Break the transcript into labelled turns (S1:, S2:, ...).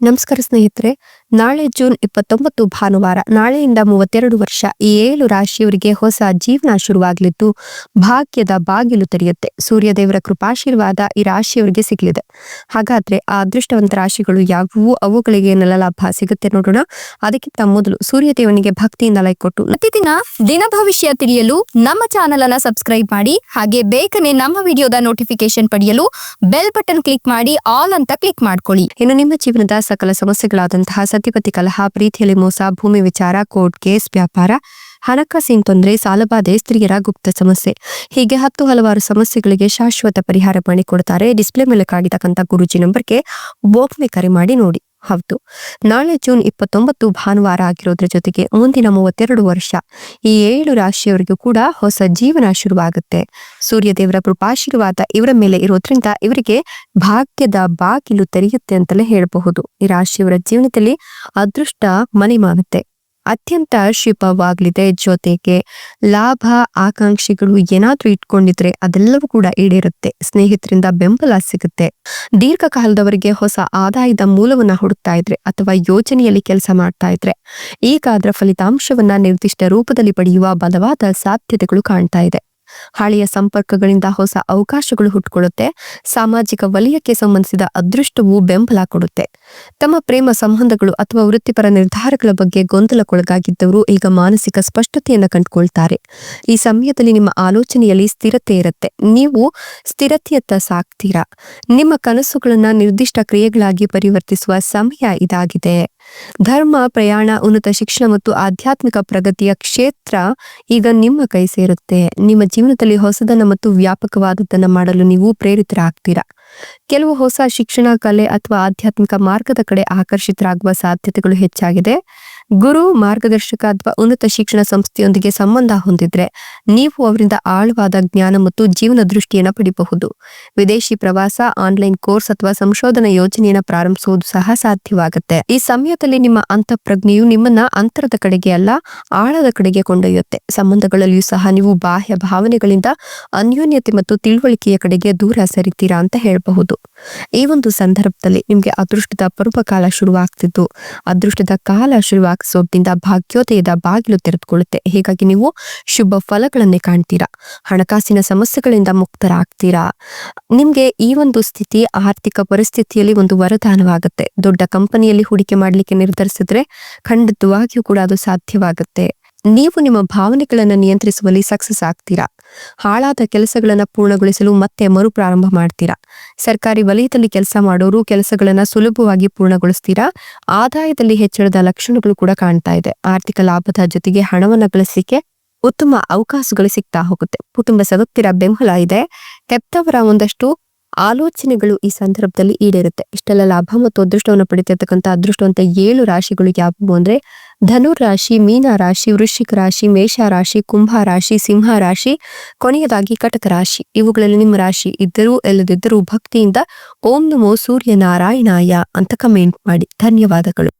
S1: ನಮಸ್ಕಾರ ಸ್ನೇಹಿತರೆ ನಾಳೆ ಜೂನ್ ಇಪ್ಪತ್ತೊಂಬತ್ತು ಭಾನುವಾರ, ನಾಳೆಯಿಂದ ಮೂವತ್ತೆರಡು ವರ್ಷ, ಈ ಏಳು ರಾಶಿಯವರಿಗೆ ಹೊಸ ಜೀವನ ಶುರುವಾಗಲಿದ್ದು, ಭಾಗ್ಯದ ಬಾಗಿಲು ತೆರೆಯುತ್ತೆ. ಸೂರ್ಯದೇವರ ಕೃಪಾಶೀರ್ವಾದ ಈ ರಾಶಿಯವರಿಗೆ ಸಿಗಲಿದೆ. ಹಾಗಾದ್ರೆ ಆ ಅದೃಷ್ಟವಂತ ರಾಶಿಗಳು ಯಾವುವು? ಅವುಗಳಿಗೆ ನೆಲಲಾಭ ಲಾಭ ಸಿಗುತ್ತೆ ನೋಡೋಣ. ಅದಕ್ಕಿಂತ ಮೊದಲು ಸೂರ್ಯದೇವನಿಗೆ ಭಕ್ತಿಯಿಂದ ಲೈಕ್ ಕೊಟ್ಟು,
S2: ಪ್ರತಿದಿನ ದಿನ ಭವಿಷ್ಯ ತಿಳಿಯಲು ನಮ್ಮ ಚಾನೆಲ್ ಅನ್ನ ಸಬ್ಸ್ಕ್ರೈಬ್ ಮಾಡಿ, ಹಾಗೆ ಬೇಗನೆ ನಮ್ಮ ವಿಡಿಯೋದ ನೋಟಿಫಿಕೇಶನ್ ಪಡೆಯಲು ಬೆಲ್ ಬಟನ್ ಕ್ಲಿಕ್ ಮಾಡಿ ಆಲ್ ಅಂತ ಕ್ಲಿಕ್ ಮಾಡ್ಕೊಳ್ಳಿ.
S1: ಇನ್ನು ನಿಮ್ಮ ಜೀವನದ ಸಕಲ ಸಮಸ್ಯೆಗಳಾದಂತಹ ಸತಿಪತಿ ಕಲಹ ಪ್ರೀತಿಯಲ್ಲಿ ಮೋಸ, ಭೂಮಿ ವಿಚಾರ, ಕೋರ್ಟ್ ಕೇಸ್, ವ್ಯಾಪಾರ, ಹಣಕಾಸಿನ ತೊಂದರೆ ಸಾಲಬಾಧೆ ಸ್ತ್ರೀಯರ ಗುಪ್ತ ಸಮಸ್ಯೆ. ಹೀಗೆ ಹತ್ತು ಹಲವಾರು ಸಮಸ್ಯೆಗಳಿಗೆ ಶಾಶ್ವತ ಪರಿಹಾರ ಮಾಡಿಕೊಡ್ತಾರೆ. ಡಿಸ್ಪ್ಲೇ ಮೇಲೆ ಕಾಡಿತಕ್ಕಂಥ ಗುರುಜಿ ನಂಬರ್ಗೆ ಒಮ್ಮೆ ಕರೆ ಮಾಡಿ ನೋಡಿ. ಹೌದು. ನಾಳೆ ಜೂನ್ ಇಪ್ಪತ್ತೊಂಬತ್ತು ಭಾನುವಾರ ಆಗಿರೋದ್ರ ಜೊತೆಗೆ ಮುಂದಿನ ಮೂವತ್ತೆರಡು ವರ್ಷ, ಈ ಏಳು ರಾಶಿಯವರಿಗೂ ಕೂಡ ಹೊಸ ಜೀವನ ಶುರುವಾಗುತ್ತೆ. ಸೂರ್ಯದೇವರ ಕೃಪಾಶೀರ್ವಾದ ಇವರ ಮೇಲೆ ಇರೋದ್ರಿಂದ ಇವರಿಗೆ ಭಾಗ್ಯದ ಬಾಗಿಲು ತೆರೆಯುತ್ತೆ ಅಂತಲೇ ಹೇಳಬಹುದು. ಈ ರಾಶಿಯವರ ಜೀವನದಲ್ಲಿ ಅದೃಷ್ಟ ಮನೆ ಮಾಡುತ್ತೆ ಅತ್ಯಂತ ಶಿಪವಾಗಲಿದೆ ಜೊತೆಗೆ ಲಾಭ, ಆಕಾಂಕ್ಷೆಗಳು ಏನಾದರೂ ಇಟ್ಕೊಂಡಿದ್ರೆ ಅದೆಲ್ಲವೂ ಕೂಡ ಈಡೇರುತ್ತೆ. ಸ್ನೇಹಿತರಿಂದ ಬೆಂಬಲ ಸಿಗುತ್ತೆ. ದೀರ್ಘಕಾಲದವರೆಗೆ ಹೊಸ ಆದಾಯದ ಮೂಲವನ್ನ ಹುಡುಕ್ತಾ ಇದ್ರೆ ಅಥವಾ ಯೋಜನೆಯಲ್ಲಿ ಕೆಲಸ ಮಾಡ್ತಾ ಇದ್ರೆ ಈಗ ಅದರ ಫಲಿತಾಂಶವನ್ನ ನಿರ್ದಿಷ್ಟ ರೂಪದಲ್ಲಿ ಪಡೆಯುವ ಬಲವಾದ ಸಾಧ್ಯತೆಗಳು ಕಾಣ್ತಾ ಇದೆ. ಹಳೆಯ ಸಂಪರ್ಕಗಳಿಂದ ಹೊಸ ಅವಕಾಶಗಳು ಹುಟ್ಟುಕೊಳ್ಳುತ್ತೆ ಸಾಮಾಜಿಕ ವಲಯಕ್ಕೆ ಸಂಬಂಧಿಸಿದ ಅದೃಷ್ಟವು ಬೆಂಬಲ ಕೊಡುತ್ತೆ. ತಮ್ಮ ಪ್ರೇಮ ಸಂಬಂಧಗಳು ಅಥವಾ ವೃತ್ತಿಪರ ನಿರ್ಧಾರಗಳ ಬಗ್ಗೆ ಗೊಂದಲಕ್ಕೊಳಗಾಗಿದ್ದವರು ಈಗ ಮಾನಸಿಕ ಸ್ಪಷ್ಟತೆಯನ್ನು ಕಂಡುಕೊಳ್ತಾರೆ. ಈ ಸಮಯದಲ್ಲಿ ನಿಮ್ಮ ಆಲೋಚನೆಯಲ್ಲಿ ಸ್ಥಿರತೆ ಇರುತ್ತೆ. ನೀವು ಸ್ಥಿರತೆಯತ್ತ ಸಾಕ್ತೀರಾ? ನಿಮ್ಮ ಕನಸುಗಳನ್ನ ನಿರ್ದಿಷ್ಟ ಕ್ರಿಯೆಗಳಾಗಿ ಪರಿವರ್ತಿಸುವ ಸಮಯ ಇದಾಗಿದೆ. ಧರ್ಮ, ಪ್ರಯಾಣ, ಉನ್ನತ ಶಿಕ್ಷಣ ಮತ್ತು ಆಧ್ಯಾತ್ಮಿಕ ಪ್ರಗತಿಯ ಕ್ಷೇತ್ರ ಈಗ ನಿಮ್ಮ ಕೈ ಸೇರುತ್ತೆ. ನಿಮ್ಮ ಜೀವನದಲ್ಲಿ ಹೊಸದನ್ನ ಮತ್ತು ವ್ಯಾಪಕವಾದದ್ದನ್ನ ಮಾಡಲು ನೀವು ಪ್ರೇರಿತರಾಗ್ತೀರಾ? ಕೆಲವು ಹೊಸ ಶಿಕ್ಷಣ ಕಲೆ ಅಥವಾ ಆಧ್ಯಾತ್ಮಿಕ ಮಾರ್ಗದ ಕಡೆ ಆಕರ್ಷಿತರಾಗುವ ಸಾಧ್ಯತೆಗಳು ಹೆಚ್ಚಾಗಿದೆ. ಗುರು, ಮಾರ್ಗದರ್ಶಕ ಅಥವಾ ಉನ್ನತ ಶಿಕ್ಷಣ ಸಂಸ್ಥೆಯೊಂದಿಗೆ ಸಂಬಂಧ ಹೊಂದಿದ್ರೆ ನೀವು ಅವರಿಂದ ಆಳವಾದ ಜ್ಞಾನ ಮತ್ತು ಜೀವನ ದೃಷ್ಟಿಯನ್ನು ಪಡಿಬಹುದು. ವಿದೇಶಿ ಪ್ರವಾಸ, ಆನ್ಲೈನ್ ಕೋರ್ಸ್ ಅಥವಾ ಸಂಶೋಧನಾ ಯೋಜನೆಯನ್ನು ಪ್ರಾರಂಭಿಸುವುದು ಸಹ ಸಾಧ್ಯವಾಗುತ್ತೆ. ಈ ಸಮಯದಲ್ಲಿ ನಿಮ್ಮ ಅಂತಃಪ್ರಜ್ಞೆಯು ನಿಮ್ಮನ್ನ ಅಂತರದ ಕಡೆಗೆ ಅಲ್ಲ, ಆಳದ ಕಡೆಗೆ ಕೊಂಡೊಯ್ಯುತ್ತೆ. ಸಂಬಂಧಗಳಲ್ಲಿಯೂ ಸಹ ನೀವು ಬಾಹ್ಯ ಭಾವನೆಗಳಿಂದ ಅನ್ಯೋನ್ಯತೆ ಮತ್ತು ತಿಳುವಳಿಕೆಯ ಕಡೆಗೆ ದೂರ ಸರಿತೀರಾ ಅಂತ ಹೇಳಬಹುದು. ಈ ಒಂದು ಸಂದರ್ಭದಲ್ಲಿ ನಿಮಗೆ ಅದೃಷ್ಟದ ಪರ್ವಕಾಲ ಶುರುವಾಗ್ತಿದ್ದು. ಅದೃಷ್ಟದ ಕಾಲ ಶುರುವಾಗಿಸೋದ್ರಿಂದ ಭಾಗ್ಯೋದಯದ ಬಾಗಿಲು ತೆರೆದುಕೊಳ್ಳುತ್ತೆ. ಹೀಗಾಗಿ ನೀವು ಶುಭ ಫಲಗಳನ್ನೇ ಕಾಣ್ತೀರಾ. ಹಣಕಾಸಿನ ಸಮಸ್ಯೆಗಳಿಂದ ಮುಕ್ತರಾಗ್ತೀರಾ. ನಿಮ್ಗೆ ಈ ಒಂದು ಸ್ಥಿತಿ, ಆರ್ಥಿಕ ಪರಿಸ್ಥಿತಿಯಲ್ಲಿ ಒಂದು ವರದಾನವಾಗುತ್ತೆ. ದೊಡ್ಡ ಕಂಪನಿಯಲ್ಲಿ ಹೂಡಿಕೆ ಮಾಡ್ಲಿಕ್ಕೆ ನಿರ್ಧರಿಸಿದ್ರೆ ಖಂಡಿತವಾಗಿಯೂ ಕೂಡ ಅದು ಸಾಧ್ಯವಾಗುತ್ತೆ. ನೀವು ನಿಮ್ಮ ಭಾವನೆಗಳನ್ನು ನಿಯಂತ್ರಿಸುವಲ್ಲಿ ಸಕ್ಸಸ್ ಆಗ್ತೀರಾ. ಹಾಳಾದ ಕೆಲಸಗಳನ್ನು ಪೂರ್ಣಗೊಳಿಸಲು ಮತ್ತೆ ಮರುಪ್ರಾರಂಭ ಮಾಡ್ತೀರಾ? ಸರ್ಕಾರಿ ವಲಯದಲ್ಲಿ ಕೆಲಸ ಮಾಡೋರು ಕೆಲಸಗಳನ್ನು ಸುಲಭವಾಗಿ ಪೂರ್ಣಗೊಳಿಸ್ತೀರಾ? ಆದಾಯದಲ್ಲಿ ಹೆಚ್ಚಳದ ಲಕ್ಷಣಗಳು ಕೂಡ ಕಾಣ್ತಾ ಇದೆ. ಆರ್ಥಿಕ ಲಾಭದ ಜೊತೆಗೆ ಹಣವನ್ನ ಗಳಿಸಲಿಕ್ಕೆ ಉತ್ತಮ ಅವಕಾಶಗಳು ಸಿಗ್ತಾ ಹೋಗುತ್ತೆ. ಕುಟುಂಬ ಸದಸ್ಯರ ಬೆಂಬಲ ಇದೆ. ಹೆತ್ತವರ ಒಂದಷ್ಟು ಆಲೋಚನೆಗಳು ಈ ಸಂದರ್ಭದಲ್ಲಿ ಈಡೇರುತ್ತೆ. ಇಷ್ಟೆಲ್ಲ ಲಾಭ ಮತ್ತು ಅದೃಷ್ಟವನ್ನು ಪಡಿತಿರ್ತಕ್ಕಂಥ ಅದೃಷ್ಟವಂತ ಏಳು ರಾಶಿಗಳು ಯಾವುವು ಅಂದ್ರೆ ಧನು ರಾಶಿ, ಮೀನ ರಾಶಿ, ವೃಶ್ಚಿಕ ರಾಶಿ, ಮೇಷ ರಾಶಿ, ಕುಂಭ ರಾಶಿ, ಸಿಂಹ ರಾಶಿ, ಕೊನೆಯದಾಗಿ ಕಟಕ ರಾಶಿ. ಇವುಗಳಲ್ಲಿ ನಿಮ್ಮ ರಾಶಿ ಇದ್ದರೂ ಎಲ್ಲದಿದ್ದರೂ ಭಕ್ತಿಯಿಂದ ಓಂ ನಮೋ ಸೂರ್ಯ ನಾರಾಯಣಾಯ ಅಂತ ಕಮೆಂಟ್ ಮಾಡಿ. ಧನ್ಯವಾದಗಳು.